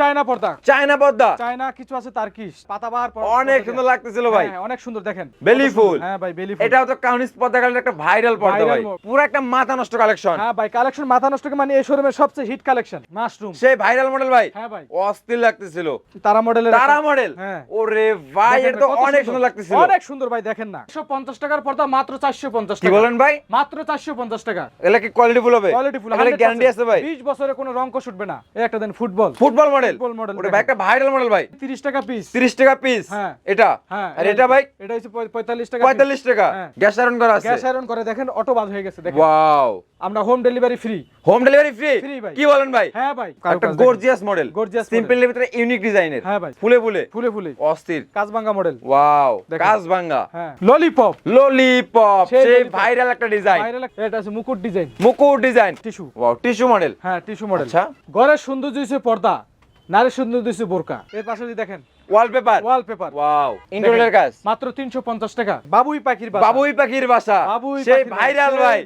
China পর্দা। China পর্দা? China কিছু আছে তার্কিশ। পাতাবাহার পর- অনেক পর্দা সুন্দর লাগতেছিল ভাই। হ্যাঁ, অনেক সুন্দর দেখেন। বেলি ফুল। হ্যাঁ ভাই বেলি ফুল। এটাও তো কাউনিস পদ্মা কালের একটা ভাইরাল পর্দা ভাই। পুরো একটা মাথা নষ্ট কালেকশন। হ্যাঁ ভাই কালেকশন মাথা নষ্ট মানে এই শোরুমের সবচেয়ে হিট কালেকশন মাশরুম সেই ভাইরাল মডেল ভাই। হ্যাঁ ভাই। অস্থির লাগতেছিল। তারা মডেলের তারা মডেল হ্যাঁ। ওরে ভাই এটা তো অনেক সুন্দর। লাগতেছিল। অনেক সুন্দর ভাই দেখেন না। 150 টাকার পর্দা মাত্র 450 কি টাকা। বলেন ভাই? মাত্র 450 টাকা। এগুলা কি কোয়ালিটি ফুল হবে? কোয়ালিটি ফুল এগুলা গ্যারান্টি আছে ভাই? 20 বছরে কোনো রং কোষ উঠবে না। এই একটা দেন ফুটবল। Football model model? ওটা ভাই একটা ভাইরাল মডেল ভাই। 30 টাকা পিস 30 টাকা পিস হ্যাঁ। এটা? হ্যাঁ আর এটা ভাই? এটা হচ্ছে 45 টাকা 45 টাকা। হ্যাঁ। গ্যাস আয়রন করা আছে। গ্যাস আয়রন করে দেখেন অটো বাজ হয়ে গেছে দেখেন। ওয়াও আমরা home delivery free home delivery free কি বলেন ভাই? হ্যাঁ ভাই। একটা গর্জিয়াস মডেল Gorgeous সিম্পল এর ভিতরে ইউনিক ডিজাইনের হ্যাঁ ভাই। ফুলে ফুলে। ফুলে ফুলে। অস্থির। কাজবাঙ্গা মডেল ওয়াও দেখেন। কাজভাঙ্গা হ্যাঁ। ললিপপ ললিপপ সেই সেই ভাইরাল একটা ডিজাইন ভাইরাল এটা আছে মুকুট ডিজাইন মুকুট design tissue wow tissue model হ্যাঁ টিস্যু মডেল আচ্ছা। ঘরের সৌন্দর্য হচ্ছে পর্দা। নারীর সুন্দর দিছে বোরকা। এর পাশে দেখেন ওয়ালপেপার ওয়ালপেপার ওয়াও ইন্টেরিয়র কাজ মাত্র 350 টাকা। বাবুই পাখির বাসা। বাবুই পাখির বাসা। সেই ভাইরাল ভাই।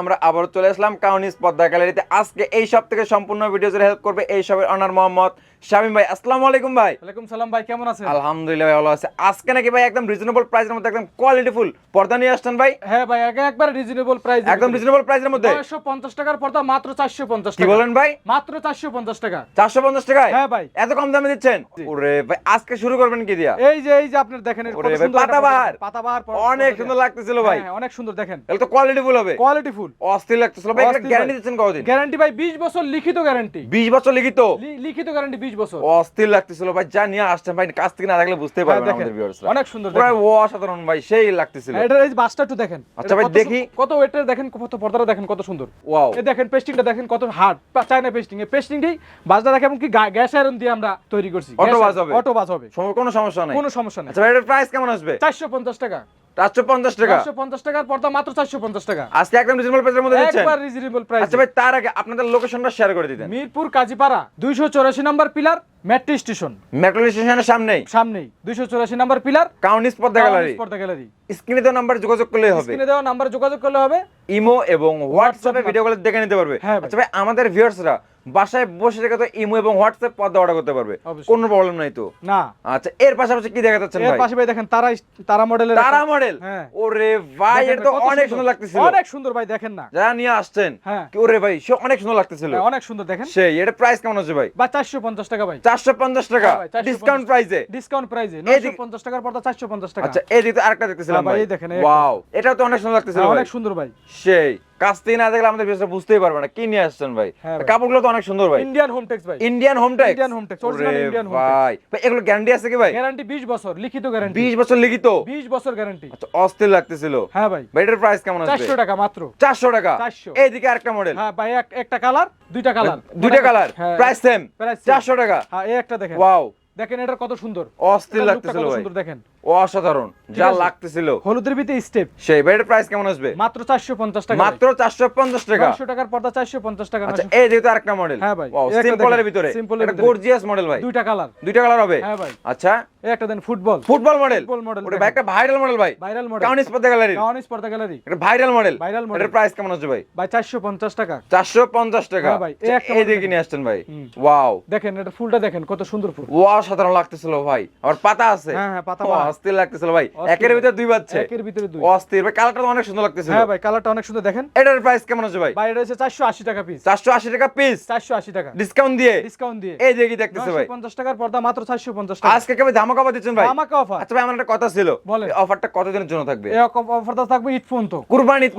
আমরা আবার চলে আসলাম কাউনিস পদ্মা গ্যালারিতে। আজকে এই সব থেকে সম্পূর্ণ ভিডিও জুড়ে হেল্প করবে এই সবের অনার মোহাম্মদ শামিম ভাই। আসসালামু আলাইকুম ভাই। ওয়ালাইকুম সালাম ভাই কেমন আছেন? আলহামদুলিল্লাহ ভাই ভালো আছে। আজকে নাকি ভাই একদম রিজনেবল প্রাইসের মধ্যে একদম কোয়ালিটি ফুল পর্দা নিয়ে আসছেন ভাই? হ্যাঁ ভাই আগে একবার রিজনেবল প্রাইস একদম রিজনেবল প্রাইসের মধ্যে? 950 টাকার পর্দা মাত্র 450 কি টাকা। বলেন ভাই? মাত্র 450 টাকা। চারশো পঞ্চাশ টাকায়? হ্যাঁ ভাই। এত কম দামে দিচ্ছেন? ওরে ভাই আজকে শুরু করবেন কি দিয়া? এই যে এই যে আপনার দেখেন পাতাবাহার। পাতাবাহার অনেক সুন্দর লাগতেছিল ভাই। হ্যাঁ, অনেক সুন্দর দেখেন। এগুলো তো কোয়ালিটি ফুল হবে। কোয়ালিটি ফুল অস্থির লাগতেছিল ভাই অস্থির গ্যারান্টি। দিচ্ছেন কতদিন গ্যারান্টি ভাই 20 বছর লিখিত গ্যারান্টি 20 বছর লিখিত? লিখিত গ্যারান্টি 20 বছর। অস্থির লাগতেছিল ভাই যা নিয়ে আসছেন ভাই কাছ থেকে না দেখলে বুঝতে হ্যাঁ, পারবেন। আমাদের ভিউয়ার্সরা অনেক সুন্দর পুরো দেখেন। অসাধারণ ভাই সেই লাগতেছিল। এটা এই বাসটা একটু দেখেন। আচ্ছা ভাই, কত দেখি। কত ওয়েটের দেখেন কত পর্দাটা দেখেন কত সুন্দর। ওয়াও এই দেখেন পেস্টিংটা দেখেন কত হার্ড চায়না পেস্টিং এই পেস্টিংটাই বাসটা দেখেন কি গ্যাস আয়রন দিয়ে আমরা তৈরি করছি। Auto বাজ হবে। অটো বাজ হবে। সম- কোনো সমস্যা নাই। কোনো সমস্যা নেই। আচ্ছা ভাই এটার প্রাইস কেমন আসবে? 450 টাকা। 450 টাকা। 450 টাকার পর্দা মাত্র 450 টাকা। আজকে একদম রিজনেবল প্রাইসের মধ্যে দিচ্ছেন? একবার রিজনেবল প্রাইস আচ্ছা ভাই তার আগে আপনাদের লোকেশনটা শেয়ার করে দিতেন। মিরপুর কাজীপাড়া 284 নম্বর পিলার মেট্রো স্টেশন মেট্রো স্টেশনের সামনেই? সামনেই 284 নম্বর পিলার কাউনিস পদ্মা গ্যালারি পর্দা গ্যালারি স্ক্রিনে তো নাম্বার যোগাযোগ করলেই হবে। স্ক্রিনে দেওয়া নাম্বারে যোগাযোগ করলে হবে। ইমো এবং হোয়াটসঅ্যাপে ভিডিও কলে দেখে নিতে পারবে। হ্যাঁ। আচ্ছা ভাই আমাদের ভিউয়ার্সরা বাসায় বসে থেকে তো ইমো এবং হোয়াটসঅ্যাপ পদ্মা অর্ডার করতে পারবে। কোনো প্রবলেম নাই তো। না। আচ্ছা এর পাশাপাশি কি দেখা যাচ্ছে এর ভাই? পাশে ভাই দেখেন তারা তারা মডেলের তারা মডেল হ্যাঁ। ওরে ভাই এটা তো অনেক সুন্দর। লাগতেছিল। অনেক সুন্দর ভাই দেখেন না। যারা নিয়ে আসছেন হ্যাঁ। কি ওরে ভাই সে অনেক সুন্দর লাগতেছিল। হ্যাঁ, অনেক সুন্দর দেখেন। সেই এটা প্রাইস কেমন আছে ভাই? বা 450 টাকা ভাই। 450 টাকা। ভাই, 450 ডিসকাউন্ট প্রাইসে ডিসকাউন্ট প্রাইসে এইদিকে- 950 টাকার পর্দা 450 টাকা। আচ্ছা এই যে আরেকটা দেখতেছিলাম ভাই, এই দেখেন, ওয়াও এটাও তো অনেক সুন্দর লাগতেছিল অনেক সুন্দর ভাই। সেই। থেকে না দেখলে আমাদের ভিউয়ার্সরা বুঝতেই পারবে না। কি নিয়ে আসছেন ভাই? হ্যাঁ। কাপড়গুলো তো অনেক সুন্দর ভাই। ইন্ডিয়ান হোম টেক্স ভাই। Indian home tax home tax, original Indian home tax। ভাই। ভাই এগুলো গ্যারান্টি আছে কি ভাই? গ্যারান্টি 20 বছর লিখিত গ্যারান্টি 20 বছর লিখিত? 20 বছর গ্যারান্টি আচ্ছা অস্থির লাগতেছিল। হ্যাঁ ভাই। ভাই এটার প্রাইস কেমন আসবে 400 টাকা মাত্র। 400 টাকা? 400 এইদিকে আরেকটা মডেল হ্যাঁ ভাই এক- একটা কালার দুইটা কালার দুইটা কালার হ্যাঁ, প্রাইস সেম price same। 400 টাকা। হ্যাঁ এই একটা দেখেন। ওয়াও দেখেন এটা কত সুন্দর। অস্থির লাগতেছিল ভাই। সুন্দর দেখেন। অসাধারণ যা লাগতেছিল। হলুদের ভিতরে স্টেপ সেই ভাই প্রাইস কেমন আসবে? মাত্র 450 টাকা মাত্র 450 টাকা। 900 টাকার পর্দা 450 টাকা আচ্ছা এই যেহেতু আরেকটা মডেল হ্যাঁ ভাই, সিম্পলের ভিতরে। এটা গর্জিয়াস মডেল ভাই। দুইটা কালার দুইটা কালার হবে? হ্যাঁ ভাই। আচ্ছা। এই একটা দেন football football model Football model ওটা ভাই একটা ভাইরাল মডেল ভাই। ভাইরাল মডেল কাউনিস গ্যালারি কাউনিস পর্দা গ্যালারি এটা ভাইরাল মডেল Viral model। এটার প্রাইস কেমন আছে ভাই? ভাই 450 টাকা। 450 টাকা। হ্যাঁ ভাই, এই একটা এই দিকে নিয়ে আসছেন ভাই। ওয়াও দেখেন এটা ফুলটা দেখেন কত সুন্দর ফুল। ওয়াও সাধারণ লাগতেছিল ভাই। আর পাতা আছে। হ্যাঁ, হ্যাঁ, পাতা। অস্থির লাগতেছিল ভাই। একের ভিতরে দুই বাচ্চা একের ভিতরে দুই। অস্থির। ভাই কালারটা অনেক সুন্দর লাগতেছিল। হ্যাঁ ভাই কালারটা অনেক সুন্দর। দেখেন। এটার প্রাইস কেমন আছে ভাই? ভাই এটা হচ্ছে 480 টাকা পিস 480 টাকা পিস 480 টাকা। ডিসকাউন্ট দিয়ে? ডিসকাউন্ট দিয়ে। এই যে কি দেখতেছে ভাই। 950 টাকার পর্দা মাত্র 450 টাকা। আজকে কেবল ধামাকা অফার দিচ্ছেন ভাই? আমাকে অফার আচ্ছা ভাই আমার একটা কথা ছিল। এই অফারটা কতদিনের জন্য থাকবে? এই অফারটা থাকবে ঈদ পর্যন্ত। কুরবানি ঈদ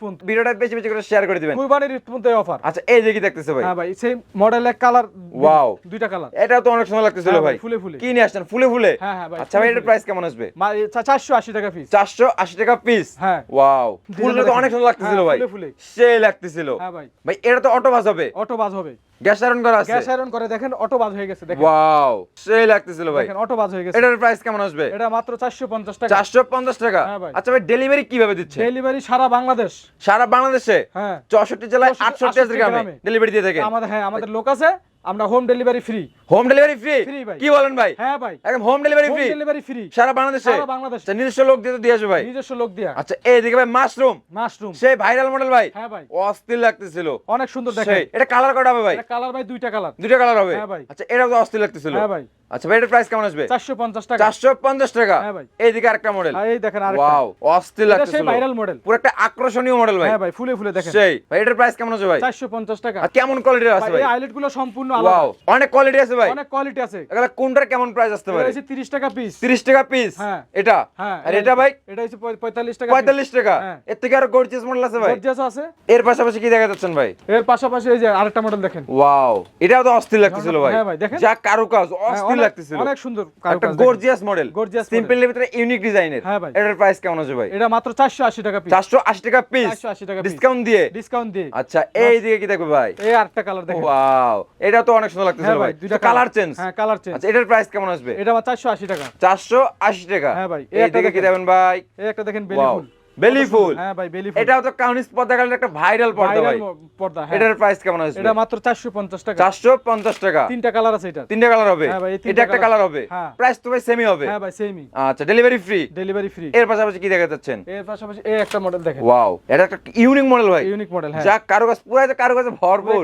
পর্যন্ত। ভিডিওটা বেশি বেশি করে শেয়ার করে দিবেন। কুরবানির ঈদ পর্যন্ত এই অফার আচ্ছা এই যে কি দেখতেছে ভাই। হ্যাঁ ভাই সেই মডেল এক কালার Wow. দুইটা কালার এটা তো অনেক সুন্দর লাগতেছিল হ্যাঁ ভাই। ফুলে ফুলে। কি নিয়ে আসছেন ফুলে ফুলে। হ্যাঁ, হ্যাঁ ভাই, আচ্ছা ভাই এটার। প্রাইস কেমন আসবে? 480 টাকা পিস 480 টাকা পিস হ্যাঁ। ওয়াও ফুলটা তো অনেক সুন্দর লাগতেছিল হ্যাঁ, ভাই। ফুলে ফুলে। সেই লাগতেছিল। হ্যাঁ ভাই। ভাই এটা তো অটো বাস হবে। অটো বাজ হবে। গ্যাস আয়রন করা আছে। গ্যাস আয়রন করে দেখেন অটো বাজ হয়ে গেছে দেখেন। ওয়াও সেই লাগতেছিল ভাই। দেখেন অটো বাজ হয়ে গেছে। এটার প্রাইস কেমন আসবে? এটা মাত্র 450 টাকা। 450 টাকা? হ্যাঁ ভাই। আচ্ছা ভাই ডেলিভারি কীভাবে দিচ্ছে? ডেলিভারি সারা বাংলাদেশ। সারা বাংলাদেশে? হ্যাঁ। 64 জেলায় 64 68 গ্রামে। গ্রামে। ডেলিভারি দিয়ে থাকে আমাদের হ্যাঁ আমাদের লোক আছে। আমরা home delivery free home delivery free ভাই। কি বলেন ভাই? হ্যাঁ ভাই। একদম home delivery free delivery free সারা বাংলাদেশে? সারা বাংলাদেশে। আচ্ছা, নিজস্ব লোক দিয়ে দিয়ে আসবে ভাই। নিজস্ব লোক দিয়া। আচ্ছা এইদিকে ভাই মাশরুম মাশরুম সেই ভাইরাল মডেল ভাই। হ্যাঁ ভাই। অস্থির লাগতেছিল। অনেক সুন্দর দেখে এটা কালার কটা হবে ভাই? এটা কালার ভাই দুইটা কালার দুইটা কালার হবে? হ্যাঁ ভাই। আচ্ছা এটা তো অস্থির লাগতেছিল। হ্যাঁ ভাই। আচ্ছা এটার প্রাইস কেমন আসবে? চারশো পঞ্চাশ টাকা। চারশো পঞ্চাশ টাকা? হ্যাঁ ভাই। এইদিকে আরেকটা মডেল এই দেখেন আর ওয়াও অস্থির এটা সেই ভাইরাল মডেল পুরো একটা আকর্ষণীয় মডেল ভাই। হ্যাঁ ভাই ফুলে ফুলে দেখেন। সেই। ভাই এটার প্রাইস কেমন আছে ভাই? চারশো পঞ্চাশ টাকা। আর কেমন কোয়ালিটির আছে ভাই, এই আইলেটগুলো সম্পূর্ণ ওয়াও অনেক কোয়ালিটি আছে ভাই। অনেক কোয়ালিটি আছে। এগুলা কোনটার কেমন প্রাইস আসতে পারে? তিরিশ টাকা পিস 30 টাকা পিস হ্যাঁ। এটা? হ্যাঁ আর এটা ভাই? এটা হচ্ছে পঁয়- পঁয়তাল্লিশ টাকা 45 টাকা? হ্যাঁ। এর থেকে আরও গর্জিয়াস মডেল আছে ভাই। গর্জিয়াস আছে। এর পাশাপাশি কি দেখা যাচ্ছেন ভাই? এর পাশাপাশি এই যে আরেকটা মডেল দেখেন। ওয়াও এটাও তো অস্থির লাগতেছিল ভাই। হ্যাঁ ভাই, দেখেন। যা কারুকাজ হ্যাঁ, অস্থির লাগতেছিল। অনেক সুন্দর একটা গর্জিয়াস মডেল Gorgeous সিম্পল এর ভিতরে ইউনিক ডিজাইনের হ্যাঁ ভাই। এটার প্রাইস কেমন আছে ভাই? এটা মাত্র চারশো আশি টাকা পিস 480 টাকা পিস 480 টাকা ডিসকাউন্ট দিয়ে? ডিসকাউন্ট দিয়ে। আচ্ছা এই দিকে কি দেখবে ভাই? এই আরেকটা কালার দেখেন। ওয়াও এটা তো অনেক সুন্দর লাগতেছিল হ্যাঁ ভাই। দুইটা কালার চেঞ্জ হ্যাঁ কালার চেঞ্জ আচ্ছা এটার প্রাইস কেমন আসবে? এটা আমার চারশো আশি টাকা। 480 টাকা। হ্যাঁ ভাই, এই দিকে কি দেখেন। দেবেন ভাই? এই একটা দেখেন বেলি ফুল বেলি ফুল। হ্যাঁ ভাই বেলি ফুল। এটাও তো কাউনিস পর্দাকালের একটা ভাইরাল পর্দা ভাই। পর্দা হ্যাঁ। এটার প্রাইস কেমন আসবে এটা মাত্র চারশো পঞ্চাশ টাকা। 450 টাকা। তিনটা কালার আছে এটা তিনটা কালার হবে। হ্যাঁ ভাই, এটা একটা কালার হবে। হ্যাঁ। প্রাইস তো ভাই সেমই হবে। হ্যাঁ ভাই সেমই আচ্ছা ডেলিভারি ফ্রি ডেলিভারি ফ্রি এর পাশাপাশি কি দেখা যাচ্ছেন এর পাশাপাশি এই একটা মডেল দেখেন। ওয়াও এটা একটা ইউনিক মডেল ভাই। ইউনিক মডেল হ্যাঁ। যা কারুকাজ পুরো যে কারুকাজে ভরপুর।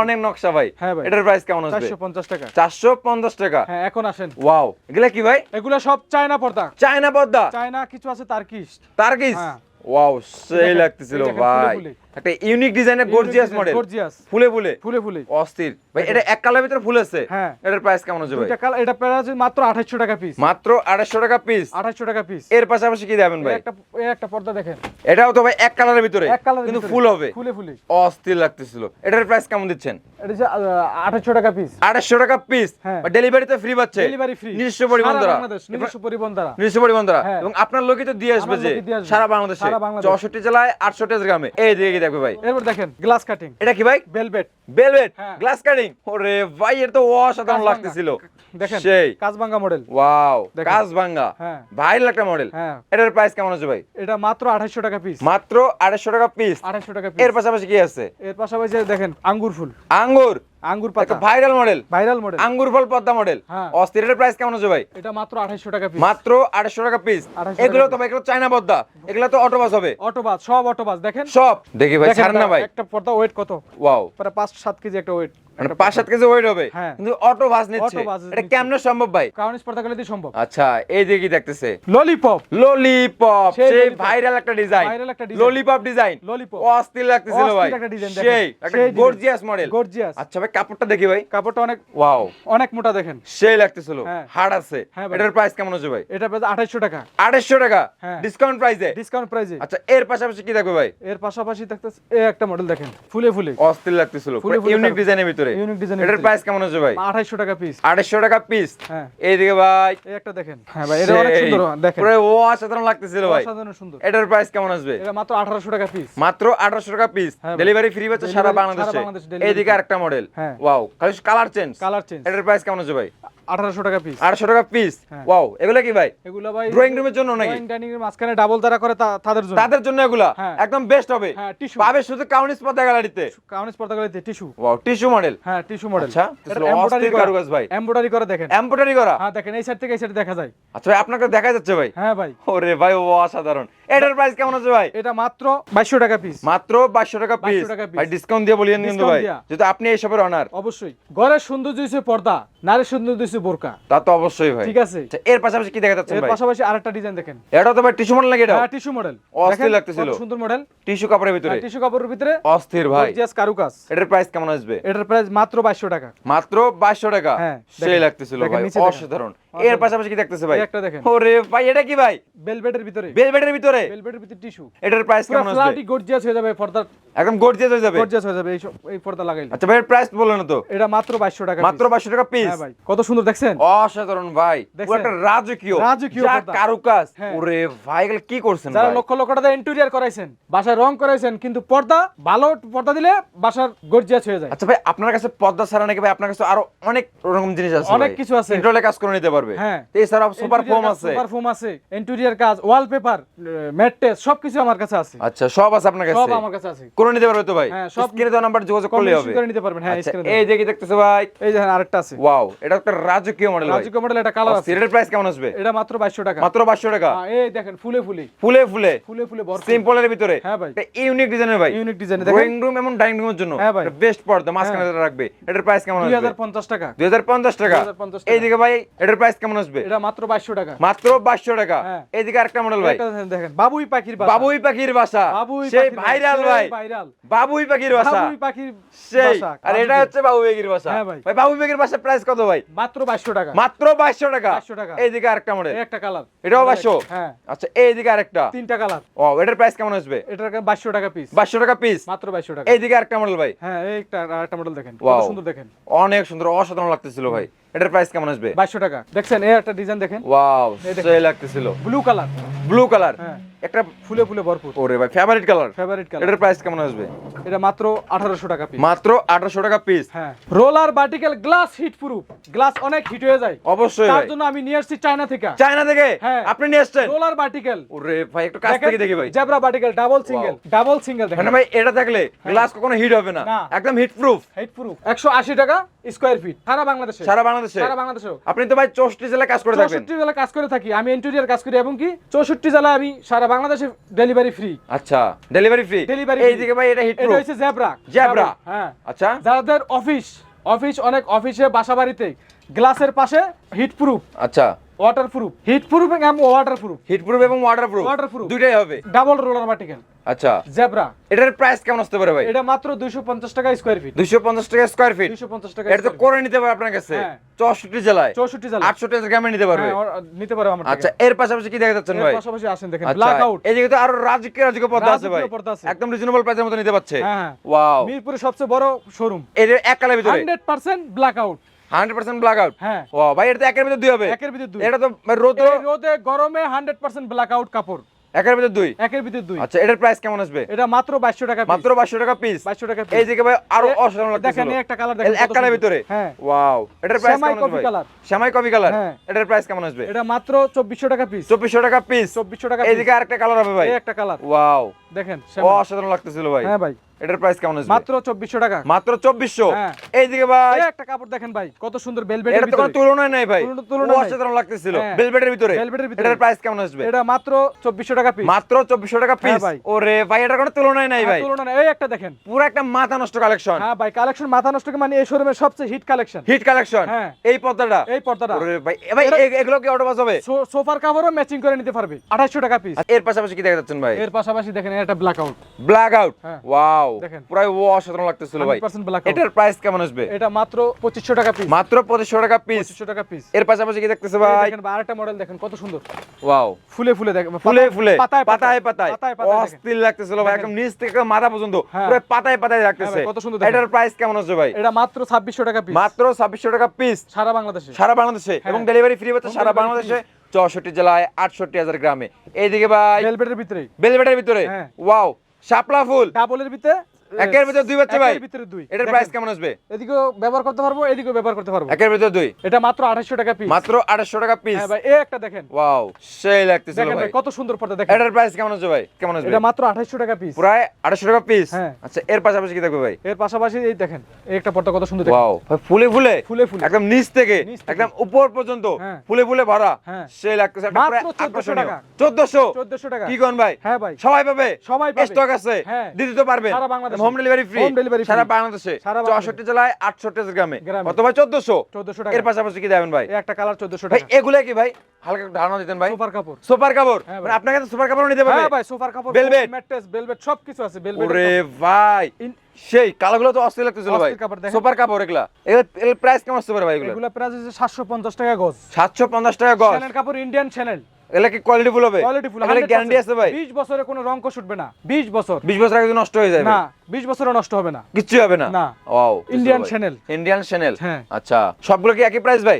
অনেক নকশা ভাই। হ্যাঁ এটার প্রাইস কেমন আসবে চারশো পঞ্চাশ টাকা। 450 টাকা। হ্যাঁ এখন আসেন। ওয়াও এগুলা কি ভাই? এগুলো সব চায়না পর্দা। চায়না পর্দা। চায়না কিছু আছে তার্কিশ। তার্কিস হ্যাঁ। ওয়াও সেই দেখেন, লাগতেছিল এই দেখেন, ফুলে ভাই ফুলে। একটা ইউনিক ডিজাইনের গর্জিয়াস মডেল গর্জিয়াস ফুলে ফুলে। ফুলে ফুলে। অস্থির। ভাই এটা এক কালার ভিতরে ফুল আছে। হ্যাঁ। এটার প্রাইস কেমন দুইটা কালার এটা প্রাইস মাত্র 2800 টাকা পিস মাত্র 250 টাকা পিস 2800 টাকা পিস এর পাশাপাশি কি দেবেন ভাই? একটা একটা পর্দা দেখেন। এটাও তো ভাই এক কালারের ভিতরে। এক কালার কিন্তু ফুল হবে। ফুলে ফুলে। অস্থির লাগতেছিল। এটার প্রাইস কেমন দিচ্ছেন? এটা যে 2800 টাকা পিস আড়াইশো টাকা পিস হ্যাঁ। ডেলিভারিতে ফ্রি পাচ্ছে। ডেলিভারি ফ্রি নিজস্ব পরিবহন দ্বারা। নিজস্ব পরিবহন দ্বারা। নিজস্ব পরিবহন দ্বারা। হ্যাঁ। এবং আপনার লোকই তো দিয়ে আসবে যে। সারা বাংলাদেশে। সারা বাংলাদেশ। চৌষট্টি জেলায় আটষট্টি গ্রামে। এই দিকে দেখবে ভাই। এরপর দেখেন গ্লাস কাটিং এটা কি ভাই? বেলভেট বেলভেট হ্যাঁ। গ্লাস কাটিং ওরে ভাই এর তো অসাধারণ লাগতেছিল। দেখেন সেই। কাজবাঙ্গা মডেল ওয়াও কাজবাঙ্গা হ্যাঁ। একটা মডেল হ্যাঁ। এটার প্রাইস কেমন আছে ভাই? এটা মাত্র 2800 টাকা পিস মাত্র আড়াইশো টাকা পিস 2800 টাকা পিস এর পাশাপাশি কি আছে? এর পাশাপাশি দেখেন আঙ্গুর ফুল। আঙ্গুর? আঙ্গুর পাতা। ভাইরাল মডেল ভাইরাল মডেল আঙ্গুর ফল পদ্মা মডেল। অস্থির এর প্রাইস কেমন আছে ভাই? এটা মাত্র 2800 টাকা পিস মাত্র আড়াইশো টাকা পিস এগুলো তো ভাই এগুলো চায়না পদ্মা। এগুলো তো অটোবাস হবে। অটোবাস সব অটোবাস দেখেন? সব। দেখি ভাই ছাড় না ভাই। একটা পর্দা ওয়েট কত? ওয়াও প্রায় 5 7 কেজি একটা ওয়েট মানে পাঁচ সাত কেজি ওয়েট হবে। হ্যাঁ। কিন্তু অটো বাস নিচ্ছে। এটা কেমনে সম্ভব ভাই? কারণ পর্দা গেলে সম্ভব। আচ্ছা এই দিকে কি দেখতেছে? ললিপপ ললিপপ সেই সেই ভাইরাল একটা ডিজাইন Viral একটা design। Lollipop design Lollipop। অস্থির লাগতেছিল ভাই। অস্থির একটা design দেখেন। সেই একটা গর্জিয়াস মডেল গর্জিয়াস আচ্ছা ভাই কাপড়টা দেখি ভাই। কাপড়টা অনেক ওয়াও অনেক মোটা দেখেন। সেই লাগতেছিল। হ্যাঁ। হার্ড আছে। হ্যাঁ। এটার প্রাইস কেমন আছে ভাই? এটা প্রায় 2800 টাকা। টাকা? হ্যাঁ। ডিসকাউন্ট প্রাইসে ডিসকাউন্ট প্রাইসে আচ্ছা এর পাশাপাশি কি ভাই? এর পাশাপাশি থাকতেছে এই একটা মডেল দেখেন। ফুলে ফুলে। অস্থির লাগতেছিল। ফুলে ফুলে ইউনিক ডিজাইনের ভিতরে। Unique design এটার প্রাইস কেমন আছে ভাই? 2800 টাকা পিস আড়াইশো টাকা পিস হ্যাঁ। এইদিকে ভাই। এই একটা দেখেন। হ্যাঁ ভাই এটা অনেক সুন্দর দেখেন। পুরো ও অসাধারণ লাগতেছিল ভাই। অসাধারণ সুন্দর। এটার প্রাইস কেমন আসবে? এটা মাত্র 1800 টাকা পিস মাত্র আঠারোশো টাকা পিস হ্যাঁ ডেলিভারি ফ্রি হচ্ছে সারা বাংলাদেশ। এইদিকে আরেকটা মডেল হ্যাঁ। ওয়াও খালি কালার চেঞ্জ কালার চেঞ্জ এটার প্রাইস কেমন আছে ভাই? 1800 টাকা পিস আটশো টাকা পিস হ্যাঁ। ওয়াও এগুলো কি ভাই? এগুলো ভাই ড্রয়িং রুমের জন্য নাকি? ড্রয়িং ডাইনিং এর মাঝখানে ডাবল দ্বারা করে তাদের জন্য। তাদের জন্য এগুলা? হ্যাঁ। একদম বেস্ট হবে। হ্যাঁ টিস্যু পাবে শুধু কাউনিস পদ্মা গ্যালারিতে কাউনিস পর্দা গেলে টিস্যু ওয়াও টিস্যু মডেল হ্যাঁ টিস্যু মডেল আচ্ছা, কারুকাজ ভাই। এমব্রয়ডারি করে দেখেন। এমব্রয়ডারি করা? হ্যাঁ দেখেন এই সাইড থেকে এই সাইড দেখা যায়। আচ্ছা ভাই আপনাকে দেখা যাচ্ছে ভাই। হ্যাঁ ভাই। ওরে ভাই ও অসাধারণ। এটার প্রাইস কেমন আছে ভাই? এটা মাত্র 2200 টাকা পিস মাত্র বাইশশো টাকা পিস 2200 টাকা piece। ভাই ডিসকাউন্ট দিয়ে ভাই। যেহেতু আপনি এই সবের অনার অবশ্যই। ঘরের সৌন্দর্য হচ্ছে পর্দা সৌন্দর্য হচ্ছে বোরকা। তা তো অবশ্যই ভাই। ঠিক আছে। আচ্ছা, এর পাশাপাশি কি দেখা যাচ্ছে এর পাশাপাশি আরেকটা ডিজাইন দেখেন। এটা তো ভাই টিস্যু মডেল লাগে এটা হ্যাঁ টিস্যু মডেল অস্থির লাগতেছিল। সুন্দর মডেল টিস্যু কাপড়ের ভিতরে। টিস্যু কাপড়ের ভিতরে অস্থির ভাই। গর্জিয়াস কারুকাজ। এটার প্রাইস কেমন আসবে? এটার প্রাইস মাত্র 2200 টাকা। মাত্র বাইশশো টাকা। হ্যাঁ, সেই লাগতেছিল ভাই। অসাধারণ। এর পাশাপাশি কি দেখতেছে ভাই? একটা দেখেন। ওরে ভাই এটা কি ভাই? বেলবেটের ভিতরে। বেলবেটের ভিতরে? বেলবেটের ভিতরে টিস্যু এটার প্রাইস পুরো কেমন আসবে গর্জিয়াস হয়ে যাবে পর্দা একদম গর্জিয়াস হয়ে যাবে। গর্জিয়াস হয়ে যাবে এই এই পর্দা লাগাইলে। আচ্ছা ভাই প্রাইস বললেন না তো। এটা মাত্র 2200 টাকা মাত্র piece। বাইশশো টাকা পিস হ্যাঁ ভাই কত সুন্দর দেখছেন? অসাধারণ ভাই। পুরো একটা রাজকীয় রাজকীয় যা পর্দা। কারুকাজ। হ্যাঁ। ওরে ভাই এগুলো কি করছেন যারা ভাই? লক্ষ লক্ষ টাকা ইন্টেরিয়ার করাইছেন বাসায় রং করাইছেন কিন্তু পর্দা ভালো পর্দা দিলে বাসার গর্জিয়াস হয়ে যায়। আচ্ছা ভাই আপনার কাছে পদ্মা ছাড়া নাকি ভাই আপনার কাছে আরও অনেক রকম জিনিস আছে অনেক কিছু আছে। ইন্টারলে কাজ করে নিতে পারবে। হ্যাঁ। এছাড়া সুপার ফোম আছে। সুপার ফোম আছে। ইন্টেরিয়ার কাজ ওয়ালপেপার ম্যাট্রেস সবকিছু আমার কাছে আছে। আচ্ছা সব আছে আপনার কাছে? সব আমার কাছে আছে। করে নিতে পারবে তো ভাই? হ্যাঁ, সব- স্ক্রিনে তো নাম্বার যোগাযোগ কম করলেই হবে। করে নিতে পারবেন হ্যাঁ আচ্ছা, স্ক্রিনে এই যে কি দেখতেছো ভাই? এই দেখেন আরেকটা আছে। ওয়াও এটা একটা রাজকীয় মডেল ভাই। রাজুকা মডেল এটা কালার আছে। সিরিয়াল প্রাইস কেমন আসবে? এটা মাত্র 2200 টাকা। মাত্র 500 টাকা? হ্যাঁ, এই দেখেন ফুলে ফুলে। ফুলে ফুলে? ফুলে ফুলে ভরপুর। সিম্পলের ভিতরে? হ্যাঁ ভাই। এটা ইউনিক ডিজাইনের ভাই। ইউনিক ডিজাইন দেখেন। ড্রয়িং রুম এবং ডাইনিং রুমের জন্য। হ্যাঁ ভাই। বেস্ট পর্দা মাঝখানে যেটা রাখবে। এটার প্রাইস কেমন আসবে? 2050 টাকা। 2050 টাকা? 2050 টাকা। এইদিকে ভাই এটার প্রাইস কেমন আসবে? এটা মাত্র 2200 টাকা। মাত্র 500 টাকা। হ্যাঁ। এইদিকে আরেকটা মডেল ভাই। দেখেন, বাবুই পাখির বাসা। বাবুই পাখির বাসা। সেই ভাইরাল ভাই। ভাইরাল বাবুই পাখির বাসা। বাবুই পাখির সেই। আর এটা হচ্ছে বাবুই পাখির বাসা। হ্যাঁ ভাই। ভাই বাবুই পাখির বাসার প্রাইস কত ভাই? মাত্র 2200 টাকা। মাত্র 2200 টাকা। 2200 টাকা। এইদিকে আরেকটা মডেল একটা কালার এটাও 2200 হ্যাঁ। আচ্ছা এইদিকে আরেকটা। তিনটা কালার ও এটার প্রাইস কেমন আসবে? এটার 2200 টাকা পিস 500 টাকা পিস মাত্র 2200 টাকা। এইদিকে আরেকটা মডেল ভাই। হ্যাঁ এই একটা আরেকটা মডেল দেখেন। কত সুন্দর দেখেন। অনেক সুন্দর অসাধারণ লাগতেছিল ভাই। এটার প্রাইস কেমন আসবে? 2200 টাকা। দেখছেন এই একটা ডিজাইন দেখেন। ওয়াও সেই লাগতেছিল। ব্লু কালার ব্লু কালার হ্যাঁ। একটা ফুলে ফুলে ভরপুর। ওরে ভাই ফেভারিট কালার ফেভারিট কালার এটার প্রাইস কেমন আসবে? এটা মাত্র 1800 টাকা পিস মাত্র 1800 টাকা পিস হ্যাঁ। Roller vertical glass heatproof glass অনেক হিট হয়ে যায়। অবশ্যই তার জন্য আমি নিয়ে আসছি চায়না থেকে। চায়না থেকে? হ্যাঁ। আপনি নিয়ে আসছেন? রোলার ভার্টিক্যাল ওরে ভাই একটু কাছ থেকে দেখি ভাই। Zebra vertical double single double single দেখেন। মানে ভাই এটা থাকলে গ্লাস কখনো হিট হবে না। না। একদম হিট প্রুফ হিট প্রুফ 180 টাকা স্কোয়ার ফিট সারা বাংলাদেশে। সারা বাংলাদেশে সারা বাংলাদেশে আপনি তো ভাই চৌষট্টি জেলা কাজ করে থাকেন। 64 জেলা কাজ করে থাকি আমি ইন্টেরিয়র কাজ করি এবং কি 64 জেলা আমি সারা বাংলাদেশে ডেলিভারি ফ্রি আচ্ছা ডেলিভারি ফ্রি ডেলিভারি এই দিকে ভাই এটা হিট এটা হচ্ছে জেব্রা জেব্রা হ্যাঁ। আচ্ছা। যাদের অফিস অফিস অনেক অফিসে বাসা বাড়িতে গ্লাসের পাশে হিট প্রুফ আচ্ছা। ওয়াটার প্রুফ হিট প্রুফ এবং ওয়াটার প্রুফ হিট প্রুফ এবং ওয়াটার প্রুফ Waterproof। দুইটাই হবে। ডাবল রোলার ভার্টিক্যাল আচ্ছা। জেব্রা এটার প্রাইস কেমন আসতে পারে ভাই? এটা মাত্র 250 টাকা স্কোয়ার ফিট 250 টাকা স্কয়ার ফিট 250 টাকা এটা তো করে নিতে পারে আপনার কাছে। হ্যাঁ। 64 জেলায়। 64 জেলা 68 গ্রামে নিতে পারবে। হ্যাঁ, নিতে পারো আমার আচ্ছা এর পাশাপাশি কি দেখা যাচ্ছেন ভাই? এর পাশাপাশি আসেন দেখেন আচ্ছা ব্ল্যাক আউট এই তো আরও রাজকীয় রাজকীয় পর্দা আছে ভাই। পর্দা আছে। একদম রিজনেবল প্রাইসের মধ্যে নিতে পারছে। হ্যাঁ হ্যাঁ। ওয়াও মিরপুরের সবচেয়ে বড় শোরুম যে এক কালার ভিতরে। 100% ব্ল্যাক আউট 100% ব্ল্যাক আউট হ্যাঁ। ওয়াও ভাই এটা একের ভিতরে দুই হবে। একের ভিতর দুই। এটা তো রোদ রোদে গরমে 100% ব্ল্যাক আউট কাপড়। একের ভিতরে দুই? একের ভিতর দুই। আচ্ছা এটার প্রাইস কেমন আসবে? এটা মাত্র 2200 টাকা মাত্র 500 টাকা পিস 2200 টাকা এই দিকে ভাই আরও অসাধারণ দেখেন একটা কালার দেখেন এক কালার ভিতরে? হ্যাঁ। ওয়াও এটার প্রাইস কেমন কালার। কফি কালার হ্যাঁ। এটার প্রাইস কেমন আসবে? এটা মাত্র 2400 টাকা পিস 2400 টাকা পিস 2400 টাকা এইদিকে আরেকটা কালার হবে ভাই। এই একটা কালার ওয়াও দেখেন। অসাধারণ লাগতেছিল ভাই। হ্যাঁ ভাই। এটার প্রাইস কেমন আসবে? মাত্র 2400 টাকা। মাত্র 2400 হ্যাঁ। এইদিকে ভাই। এই একটা কাপড় দেখেন ভাই কত সুন্দর এটা তো কোনো নাই ভাই। তুলনা- অসাধারণ লাগতেছিল। হ্যাঁ। ভেলভেটের ভিতরে। এটার প্রাইস কেমন আসবে? এটা মাত্র 2400 টাকা পিস মাত্র 2400 টাকা পিস হ্যাঁ ওরে ভাই এটার কোনো নাই ভাই। তুলনা নাই। এই একটা দেখেন। পুরো একটা মাথা নষ্ট কালেকশন হ্যাঁ ভাই কালেকশন মাথা নষ্ট মানে এই শোরুমের সবচেয়ে হিট কালেকশন হিট কালেকশন হ্যাঁ। এই পর্দাটা? এই পর্দাটা। ওরে ভাই ভাই এগুলো কি পাস হবে? সোফার কাভারও ম্যাচিং করে নিতে পারবে। 2800 টাকা পিস এর পাশাপাশি কি দেখা যাচ্ছেন ভাই? এর পাশাপাশি দেখেন এটা ব্ল্যাক আউট ব্ল্যাক আউট হ্যাঁ। ওয়াও অসাধারণ লাগতেছিল ভাই। 100% ব্ল্যাক আউট এটার প্রাইস কেমন আসবে? এটা মাত্র 2500 টাকা পিস মাত্র 2500 টাকা পিস 2500 টাকা পিস এর পাশাপাশি কি দেখতেছে ভাই? দেখেন আরেকটা মডেল দেখেন কত সুন্দর। ওয়াও ফুলে ফুলে দেখেন ফুলে ফুলে পাতায় পাতায় পাতায়। অস্থির লাগতেছিল ভাই একদম নিচ থেকে মাথা পর্যন্ত হ্যাঁ। পুরো পাতায় পাতায় হ্যাঁ কত সুন্দর এটার প্রাইস কেমন আছে ভাই? এটা মাত্র 2600 টাকা পিস মাত্র 2600 টাকা পিস সারা বাংলাদেশে। সারা বাংলাদেশে। হ্যাঁ। এবং ডেলিভারি ফ্রি হচ্ছে সারা বাংলাদেশে চৌষট্টি জেলায় আটষট্টি হাজার গ্রামে। এইদিকে ভাই ভেলভেটের ভিতরে বেলভেটের ভিতরে। ওয়াও শাপলা ফুল। ডাবলের ভিতরে? একের ভিতরে দুই বাচ্চা ভাই। ভিতরে দুই। এটার প্রাইস কেমন আসবে? এদিকেও ব্যবহার করতে পারব এদিকেও ব্যবহার করতে পারব। একের ভিতরে দুই? এটা মাত্র 2800 টাকা পিস মাত্র আঠাশশো টাকা পিস হ্যাঁ ভাই এই একটা দেখেন। ওয়াও সেই লাগতেছিল দেখেন ভাই। ভাই কত সুন্দর পর্দা দেখেন। এটার প্রাইস কেমন আছে ভাই? কেমন আসবে? এটা মাত্র 2800 টাকা পিস প্রায় আঠাশশো টাকা পিস হ্যাঁ। আচ্ছা এর পাশাপাশি কি থাকবে ভাই? এর পাশাপাশি এই দেখেন এই একটা পর্দা কত সুন্দর দেখেন। ওয়াও ফুলে ফুলে। ফুলে ফুলে। একদম নিচ থেকে একদম উপর পর্যন্ত। হ্যাঁ। ফুলে ফুলে ভরা। হ্যাঁ। সেই লাগতেছে মাত্র প্রায় 1400 টাকা। 1400 1400 টাকা। কি কোন ভাই? হ্যাঁ ভাই। সবাই পাবে? সবাই পাবে। স্টক আছে। হ্যাঁ। দিতে তো পারবেন। সারা বাংলাদেশে। Home delivery free delivery free। সারা বাংলাদেশে। 64 জেলায় 68 গ্রামে গ্রামে। কত ভাই 1400 1400 টাকা। এর পাশাপাশি কি দেবেন ভাই? একটা কালার 1400 ভাই এগুলা কি ভাই? হালকা ধারণা দিতেন ভাই। সোফার কাপড়। সুপার কাপড়। হ্যাঁ। মানে আপনার কাছে সুপার কাপড় নিতে পারবে? হ্যাঁ ভাই সোফার কাপড় Velvet। ম্যাট্রেস ভেলভেট সবকিছু আছে ভেলভেট ওরে ভাই। সেই কালারগুলো তো অস্থির লাগতেছিল ভাই। সুপার কাপড় এগুলা। এগুলা প্রাইস কেমন আসতে পারে ভাই এগুলো? এগুলা প্রাইস হচ্ছে 750 টাকা গজ। 750 টাকা গজ। চ্যানেল কাপড় ইন্ডিয়ান চ্যানেল এগুলা কি কোয়ালিটি ফুল হবে? কোয়ালিটি ফুল এগুলা গ্যারান্টি আছে ভাই। 20 বছরে কোনো রং কোষ না। 20 বছর। 20 বছর আগে নষ্ট হয়ে যায় না 20 বছরে নষ্ট হবে না। কিচ্ছু হবে না? না। Wow Indian channel। Indian channel হ্যাঁ। আচ্ছা সবগুলো কি একই প্রাইস ভাই?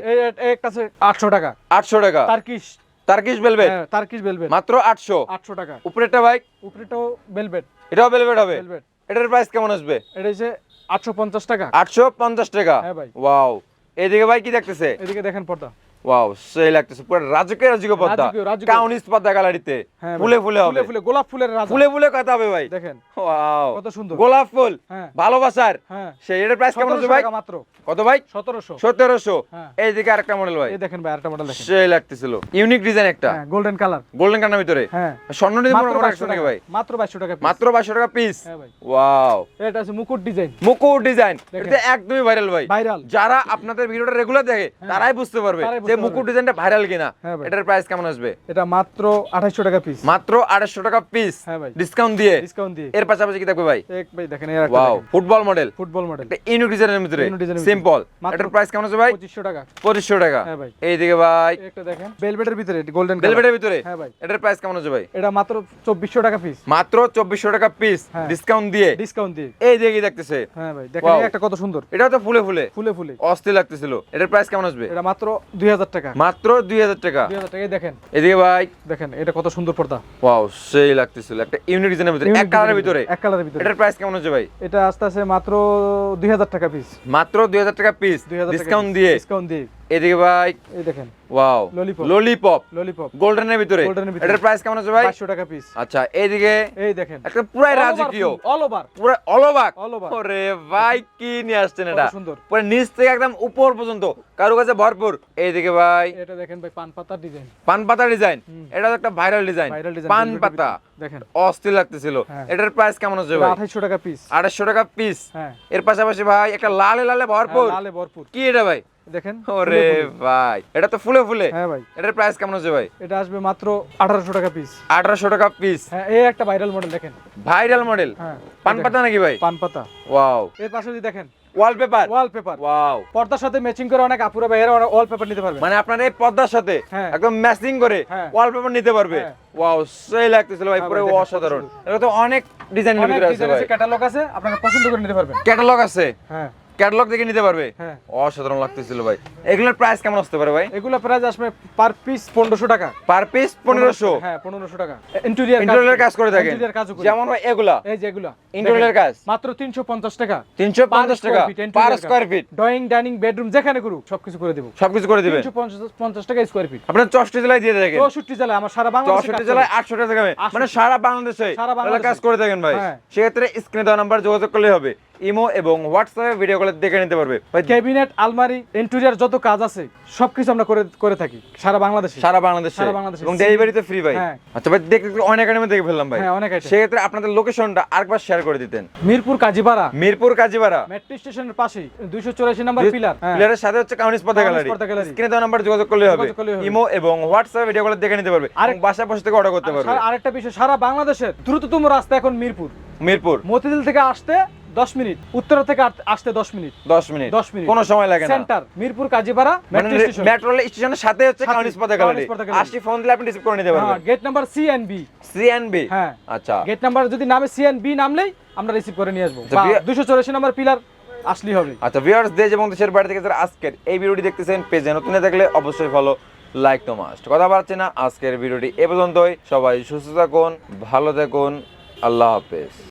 একটা আছে 800 টাকা। 800 টাকা। টার্কিশ টার্কিশ ভেলভেট হ্যাঁ টার্কিশ ভেলভেট মাত্র 800 800 টাকা। উপরেরটা ভাই? উপরেটাও ভেলভেট এটাও ভেলভেট হবে? ভেলভেট এটার প্রাইস কেমন আসবে? এটা হচ্ছে 850 টাকা। 850 টাকা। হ্যাঁ ভাই। ওয়াও এইদিকে ভাই কি দেখতেছে? এদিকে দেখেন পর্দা। ওয়াও সেই লাগতেছে পুরো রাজকীয় রাজকীয় পদ্মা রাজকীয়, রাজকীয়। কাউনিস পদ্মা গ্যালারিতে। হ্যাঁ ফুলে ফুলে হবে। ফুলে ফুলে গোলাপ ফুলের রাজা। ফুলে ফুলে কথা হবে ভাই। দেখেন। ওয়াও কত সুন্দর। গোলাপ ফুল হ্যাঁ। ভালোবাসার। হ্যাঁ। সেই এটার প্রাইস কেমন আছে ভাই? মাত্র। কত ভাই? সতেরোশো। সতেরোশো। হ্যাঁ। এইদিকে আরেকটা মডেল ভাই। এই দেখেন ভাই আরেকটা মডেল দেখেন। সেই লাগতেছিল। ইউনিক ডিজাইন একটা। হ্যাঁ গোল্ডেন কালার গোল্ডেন কালার ভিতরে? হ্যাঁ। স্বর্ণ ডিজাইন মনে রাখছো নাকি ভাই? মাত্র বাইশশো টাকা piece। মাত্র টাকা পিস হ্যাঁ ভাই। ওয়াও এটা আছে মুকুট ডিজাইন মুকুট ডিজাইন। এটা একদমই ভাইরাল ভাই। ভাইরাল যারা আপনাদের ভিডিওটা রেগুলার দেখে তারাই বুঝতে পারবে যে মুকুট। ডিজাইনটা ভাইরাল কিনা হ্যাঁ এটার প্রাইস কেমন আসবে? এটা মাত্র আঠাইশশো টাকা পিস মাত্র আড়াইশো টাকা পিস হ্যাঁ। ডিসকাউন্ট দিয়ে। ডিসকাউন্ট দিয়ে। এর পাশাপাশি কি থাকবে ভাই? এক ভাই দেখেন এর wow football model football model unique ডিজাইনের ভিতরে। সিম্পল এটার প্রাইস কেমন আছে ভাই? পঁচিশশো টাকা। পঁচিশশো টাকা। হ্যাঁ ভাই। এইদিকে ভাই। একটা দেখেন বেলভেটের ভিতরে গোল্ডেন ভেলভেটের ভিতরে? হ্যাঁ ভাই। এটার প্রাইস কেমন আছে ভাই? এটা মাত্র চব্বিশশো টাকা পিস মাত্র চব্বিশশো টাকা পিস হ্যাঁ। ডিসকাউন্ট দিয়ে। ডিসকাউন্ট দিয়ে। এই দিকে দেখতেছে? হ্যাঁ ভাই। দেখেন একটা কত সুন্দর। এটাও তো ফুলে ফুলে। ফুলে ফুলে। অস্থির লাগতেছিল। এটার প্রাইস কেমন আসবে? এটা মাত্র দুই হাজার হাজার টাকা। মাত্র দুই হাজার টাকা। দুই হাজার টাকায় দেখেন। এদিকে ভাই। দেখেন এটা কত সুন্দর পর্দা। ওয়াও সেই লাগতেছিল একটা ইউনিক ডিজাইনের ভিতরে এক কালারের ভিতরে। এক কালারের ভিতরে। এটার প্রাইস কেমন হচ্ছে ভাই? এটা আস্তে আস্তে মাত্র দুই হাজার টাকা পিস মাত্র দুই হাজার টাকা পিস দুই হাজার ডিসকাউন্ট দিয়ে। ডিসকাউন্ট দিয়ে। এদিকে ভাই। এই দেখেন। Wow Lollipop. ললিপপ ললিপপ গোল্ডেনের ভিতরে। এটার প্রাইস কেমন আছে ভাই? বাইশশো টাকা পিস আচ্ছা এইদিকে এই দেখেন। একটা পুরাই রাজকীয়। অল ওভার পুরো All over। ওরে ভাই কি নিয়ে আসছেন এটা? সুন্দর। পুরো নিচ থেকে একদম উপর পর্যন্ত। কারও কাছে ভরপুর। এইদিকে ভাই। এটা দেখেন ভাই পান পাতার ডিজাইন পান পাতা ডিজাইন এটা একটা ভাইরাল ডিজাইন পান পাতা দেখেন। অস্থির লাগতেছিল। হ্যাঁ। এটার প্রাইস কেমন আছে ভাই? আঠাইশশো টাকা পিস আড়াইশো টাকা পিস হ্যাঁ। এর পাশাপাশি ভাই একটা লালে লালে ভরপুর। হ্যাঁ, লালে ভরপুর। কি এটা ভাই? দেখেন ওরে। ভাই এটা তো ফুলে ফুলে। হ্যাঁ ভাই। এটার প্রাইস কেমন আছে ভাই? এটা আসবে মাত্র আঠারোশো টাকা পিস আঠারোশো টাকা পিস হ্যাঁ এই একটা ভাইরাল মডেল দেখেন। ভাইরাল মডেল হ্যাঁ পান পাতা নাকি ভাই? পান পাতা। ওয়াও এর পাশে যদি দেখেন ওয়ালপেপার ওয়ালপেপার ওয়াও পর্দার সাথে ম্যাচিং করে অনেক আপুরা ভাইয়েরা ওয়ালপেপার নিতে পারবে। মানে আপনার এই পর্দার সাথে হ্যাঁ। একদম ম্যাচিং করে হ্যাঁ। ওয়ালপেপার নিতে পারবে। হ্যাঁ। ওয়াও সেই লাগতেছিল ভাই হ্যাঁ পুরো অসাধারণ। এটা তো অনেক ডিজাইনের ভিতরে আছে ভাই। ক্যাটালগ আছে আপনাকে পছন্দ করে নিতে পারবেন। ক্যাটালগ আছে? হ্যাঁ। ক্যাটালগ দেখে নিতে পারবে? হ্যাঁ। অসাধারণ লাগতেছিল ভাই। এগুলোর প্রাইস কেমন আসতে পারে ভাই? এগুলো প্রাইস আসবে পার পিস পনেরোশো টাকা। পার পিস পনেরোশো? হ্যাঁ পনেরোশো টাকা। ইন্টেরিয়ার ইন্টারনাল কাজ করে থাকেন। ইন্টেরিয়ার কাজও করি। যেমন ভাই এগুলা? এই যে এগুলো। ইন্টারনাল কাজ? মাত্র তিনশো পঞ্চাশ টাকা। তিনশো পঞ্চাশ টাকা। Per square feet drawing dining bedroom যেখানে করুক সবকিছু করে দেবো। সবকিছু করে দিবেন। তিনশো পঞ্চাশ টাকা স্কোয়ার ফিট আপনার চষ্টি জেলায় দিয়ে থাকেন। চৌষট্টি জেলায় আমার সারা বাংলাদেশে চৌষট্টি কাজ জেলায় চলে। আটশো টাকা থাকবে মানে সারা বাংলাদেশে সারা বাংলাদেশে। কাজ করে থাকেন ভাই। হ্যাঁ। সেক্ষেত্রে স্ক্রিনে দেওয়া নাম্বার যোগাযোগ করলে হবে। ইমো এবং হোয়াটসঅ্যাপে ভিডিও কলে দেখে নিতে পারবে। ভাই ক্যাবিনেট আলমারি ইন্টেরিয়ার যত কাজ আছে সবকিছু আমরা করে করে থাকি সারা বাংলাদেশে। সারা বাংলাদেশে। সারা বাংলাদেশে। এবং ডেলিভারি তো ফ্রি ভাই। হ্যাঁ। আচ্ছা ভাই দেখতে অনেক আইটেম দেখে ফেললাম ভাই। হ্যাঁ, অনেক item। সেক্ষেত্রে আপনাদের লোকেশনটা আরেকবার শেয়ার করে দিতেন। মিরপুর কাজীপাড়া। মিরপুর কাজীপাড়া। মেট্রো স্টেশনের পাশেই দুইশো চুরাশি নাম্বার পিলার। পিলারের সাথে হচ্ছে কাউনিস পথে গ্যালারি স্ক্রিনে দেওয়া নাম্বার যোগাযোগ করলে হবে। ইমো এবং হোয়াটসঅ্যাপে ভিডিও কলে দেখে নিতে পারবে। আরেক- এবং বাসায় বসে থেকে অর্ডার করতে পারবে। আরেকটা বিষয় সারা বাংলাদেশের দ্রুততম রাস্তা এখন মিরপুর। মিরপুর। মতিঝিল থেকে আসতে দশ মিনিট। উত্তরা থেকে আসতে দশ মিনিট। দশ মিনিট। দশ মিনিট। কোনো সময় লাগে না। Centre Mirpur Kazipara metro station metro স্টেশনের সাথে হচ্ছে কাউনিস পথে গ্যালারি আসি ফোন দিলে আপনি রিসিভ করে নিতে পারবেন। Gate number C and B CNB হ্যাঁ। আচ্ছা। গেট নাম্বার যদি নামে সি এন্ড বি নামলেই আমরা রিসিভ করে নিয়ে আসব। আচ্ছা, বিয়ে- দুশো চুরাশি নাম্বার পিলার আসলেই হবে। আচ্ছা ভিউয়ার্স দেশ এবং দেশের বাইরে থেকে যারা আজকের এই ভিডিওটি দেখতেছেন পেজে নতুন হয়ে থাকলে অবশ্যই ফলো লাইক তো মাস্ট কথা পারছি না আজকের ভিডিওটি এ পর্যন্তই। সবাই সুস্থ থাকুন ভালো থাকুন আল্লাহ হাফেজ।